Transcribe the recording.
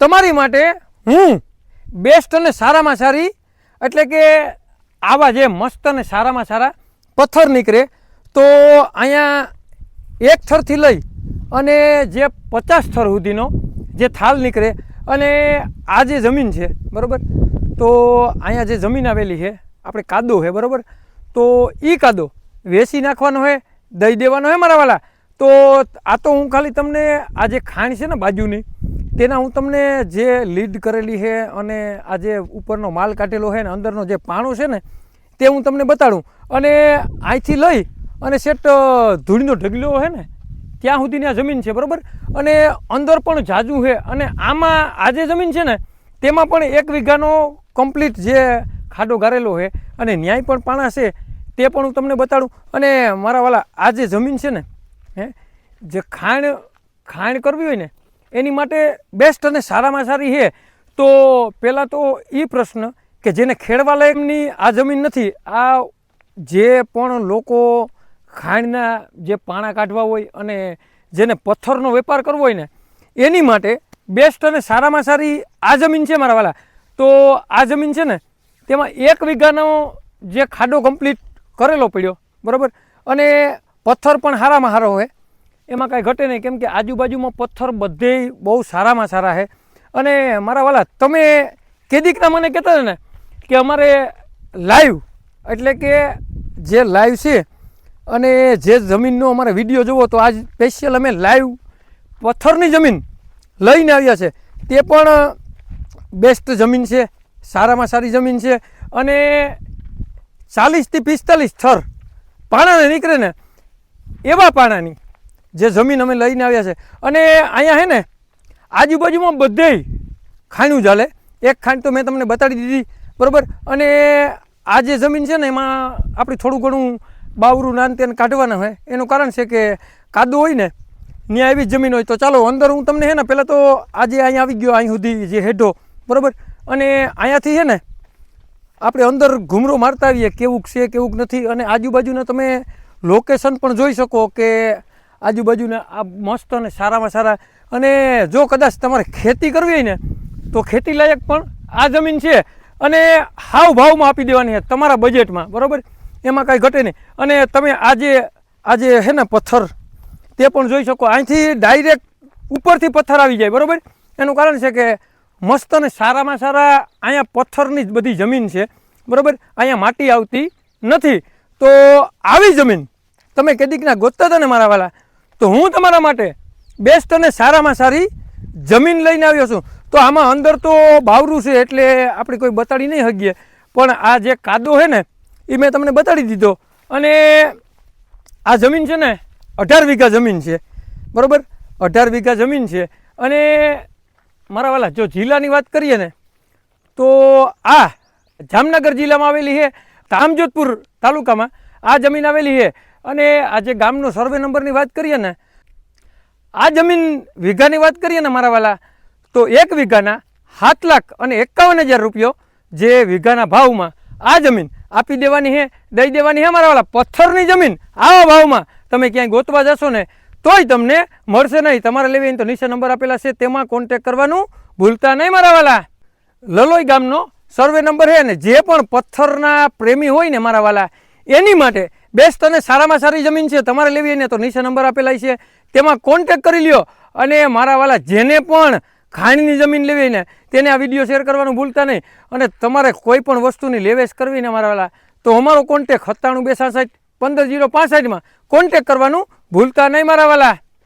તમારી માટે હું બેસ્ટ અને સારામાં સારી, એટલે કે આવા જે મસ્ત અને સારામાં સારા પથ્થર નીકળે, તો અહીંયા એક થરથી લઈ અને જે પચાસ થર સુધીનો જે થાલ નીકળે, અને આ જે જમીન છે, બરાબર? તો અહીંયા જે જમીન આવેલી છે, આપણે કાદો છે, બરાબર? તો એ કાદો વેસી નાખવાનો હોય દઈ દેવાનો હોય મારા વાલા. તો આ તો હું ખાલી તમને આ જે ખાણ છે ને બાજુની તેના હું તમને જે લીડ કરેલી છે અને આ જે ઉપરનો માલ કાઢેલો છે ને અંદરનો જે પાણો છે ને, તે હું તમને બતાડું. અને અહીંથી લઈ અને સેટ ધૂળનો ઢગલો છે ને, ત્યાં સુધીની આ જમીન છે, બરાબર? અને અંદર પણ જાજુ છે. અને આમાં આ જે જમીન છે ને, તેમાં પણ એક વીઘાનો કમ્પ્લીટ જે ખાડો ગારેલો છે અને ન્યાય પણ પાણા છે, તે પણ હું તમને બતાડું. અને મારા વાલા, આ જે જમીન છે ને, હે, જે ખાણ ખાણ કરવી હોય ને એની માટે બેસ્ટ અને સારામાં સારી છે. તો પહેલાં તો એ પ્રશ્ન કે જેને ખેડવા લાયકની આ જમીન નથી, આ જે પણ લોકો ખાંડના જે પાણા કાઢવા હોય અને જેને પથ્થરનો વેપાર કરવો હોય ને, એની માટે બેસ્ટ અને સારામાં સારી આ જમીન છે મારા વાલા. તો આ જમીન છે ને, તેમાં એક વીઘાનો જે ખાડો કમ્પ્લીટ કરેલો પડ્યો, બરાબર? અને પથ્થર પણ સારામાં સારો હોય. એમાં કાંઈ ઘટે નહીં. કેમ કે આજુબાજુમાં પથ્થર બધે બહુ સારામાં સારા છે. અને મારા વાલા, તમે કેદીકના મને કહેતા હતા ને કે અમારે લાઈવ, એટલે કે જે લાઈવ છે અને જે જમીનનો અમારે વીડિયો જોવો તો આજ સ્પેશિયલ અમે લાઈવ પથ્થરની જમીન લઈને આવ્યા છે. તે પણ બેસ્ટ જમીન છે, સારામાં સારી જમીન છે અને ચાલીસથી પિસ્તાલીસ થર પાણાને નીકળે ને એવા પાણાની જે જમીન અમે લઈને આવ્યા છે. અને અહીંયા છે ને, આજુબાજુમાં બધેય ખાણું ચાલે. એક ખાંડ તો મેં તમને બતાડી દીધી, બરાબર? અને આ જે જમીન છે ને, એમાં આપણે થોડું ઘણું બાવરું નાન તેને કાઢવાના હોય. એનું કારણ છે કે કાદો હોય ને, ત્યાં એવી જમીન હોય. તો ચાલો, અંદર હું તમને છે ને, પહેલાં તો આજે અહીંયા આવી ગયો, અહીં સુધી જે હેડો બરાબર? અને અહીંયાથી છે ને, આપણે અંદર ઘૂમરો મારતા આવીએ, કેવુંક છે, કેવુંક નથી. અને આજુબાજુના તમે લોકેશન પણ જોઈ શકો કે આજુબાજુના આ મસ્ત અને સારામાં સારા. અને જો કદાચ તમારે ખેતી કરવી હોય ને, તો ખેતી લાયક પણ આ જમીન છે. અને હાવ ભાવમાં આપી દેવાની છે તમારા બજેટમાં બરાબર? એમાં કાંઈ ઘટે નહીં. અને તમે આજે આજે છે ને પથ્થર, તે પણ જોઈ શકો. અહીંથી ડાયરેક્ટ ઉપરથી પથ્થર આવી જાય, બરાબર? એનું કારણ છે કે મસ્ત અને સારામાં સારા અહીંયા પથ્થરની જ બધી જમીન છે, બરાબર? અહીંયા માટી આવતી નથી. તો આવી જમીન, તમે કેદીકના ગોતતા હતા ને મારા વાલા? તો હું તમારા માટે બેસ્ટ અને સારામાં સારી જમીન લઈને આવ્યો છું. તો આમાં અંદર તો બાવરું છે એટલે આપણે કોઈ બતાડી નહીં શકીએ. પણ આ જે કાદો છે ને, એ મેં તમને બતાડી દીધો. અને આ જમીન છે ને, અઢાર વીઘા જમીન છે. બરાબર? અઢાર વીઘા જમીન છે. અને મારા વાલા, જો જિલ્લાની વાત કરીએ ને, તો આ જામનગર જિલ્લામાં આવેલી છે તામજોધપુર તાલુકામાં આ જમીન આવેલી છે. અને આજે ગામનો સર્વે નંબરની વાત કરીએ ને, આ જમીન વીઘાની વાત કરીએ ને મારા વાલા, તો એક વીઘાના સાત લાખ અને એકાવન હજાર રૂપિયો જે વીઘાના ભાવમાં આ જમીન આપી દેવાની હે દઈ દેવાની હે મારા વાલા. પથ્થરની જમીન આવા ભાવમાં તમે ક્યાંય ગોતવા જશો ને, તોય તમને મળશે નહીં. તમારે લેવી તો નીચે નંબર આપેલા છે, તેમાં કોન્ટેક કરવાનું ભૂલતા નહીં મારા વાલા. લલોઈ ગામનો સર્વે નંબર છે અને જે પણ પથ્થરના પ્રેમી હોય ને મારા વાલા, એની માટે બેસ્ટ અને સારામાં સારી જમીન છે, તમારે લેવી એને તો નીચે નંબર આપેલા છે. તેમાં કોન્ટેક કરી લ્યો અને મારા વાલા જેને પણ ખાણીની જમીન લેવી ને, તેને આ વીડિયો શેર કરવાનું ભૂલતા નહીં. અને તમારે કોઈ પણ વસ્તુની લેવેશ કરવી ને મારા વાલા, તો અમારો કોન્ટેક સત્તાણું બે સાસઠ પંદર જીરો પાસઠમાં કોન્ટેક કરવાનું ભૂલતા નહીં મારા વાલા.